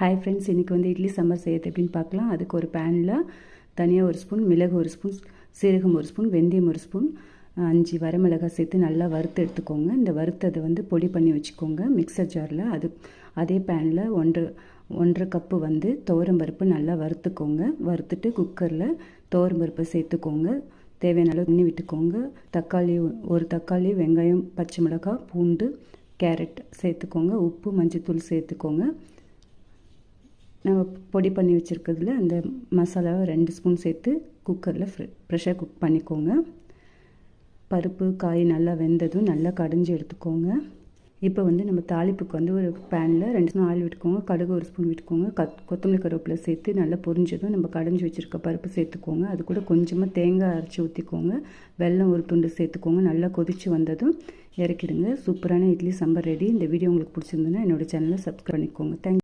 Hi friends இன்றைக்கி வந்து idli summer செய்யறது எப்படின்னு பார்க்கலாம். அதுக்கு ஒரு பேனில் தனியாக ஒரு ஸ்பூன் மிளகு ஒரு ஸ்பூன் சீரகம் ஒரு ஸ்பூன் வெந்தயம் ஒரு ஸ்பூன் அஞ்சு வரமிளகாய் சேர்த்து நல்லா வறுத்து எடுத்துக்கோங்க. இந்த வறுத்ததை வந்து பொடி பண்ணி வச்சுக்கோங்க மிக்சர் ஜாரில் அது அதே பேனில் ஒன்று ஒன்றரை கப்பு வந்து பருப்பு நல்லா வறுத்துக்கோங்க. வறுத்துட்டு குக்கரில் துவரம்பருப்பை சேர்த்துக்கோங்க. தேவையான அளவு தண்ணி விட்டுக்கோங்க. தக்காளி ஒரு தக்காளி வெங்காயம் பச்சை மிளகாய் பூண்டு கேரட் சேர்த்துக்கோங்க. உப்பு மஞ்சத்தூள் சேர்த்துக்கோங்க. நம்ம பொடி பண்ணி வச்சுருக்கிறதுல அந்த மசாலாவை ரெண்டு ஸ்பூன் சேர்த்து குக்கரில் ஃப்ரெ ப்ரெஷர் குக் பண்ணிக்கோங்க. பருப்பு காய் நல்லா வெந்ததும் நல்லா கடைஞ்சி எடுத்துக்கோங்க. இப்போ வந்து நம்ம தாளிப்புக்கு வந்து ஒரு பேனில் ரெண்டு ஸ்பூன் ஆயில் விட்டுக்கோங்க கடுகு ஒரு ஸ்பூன் விட்டுக்கோங்க கத் கொத்தமல்லி கருவேப்பிலை சேர்த்து நல்லா பொரிஞ்சதும் நம்ம கடைஞ்சி வச்சுருக்க பருப்பு சேர்த்துக்கோங்க. அது கூட கொஞ்சமாக தேங்காய் அரைச்சி ஊற்றிக்கோங்க வெல்லம் ஒரு துண்டு சேர்த்துக்கோங்க. நல்லா கொதித்து வந்ததும் இறக்கிடுங்க. சூப்பரான இட்லி சாம்பார் ரெடி. இந்த வீடியோ உங்களுக்கு பிடிச்சிருந்ததுன்னா என்னோடய சேனலை சப்ஸ்கிரைப் பண்ணிக்கோங்க. தேங்க்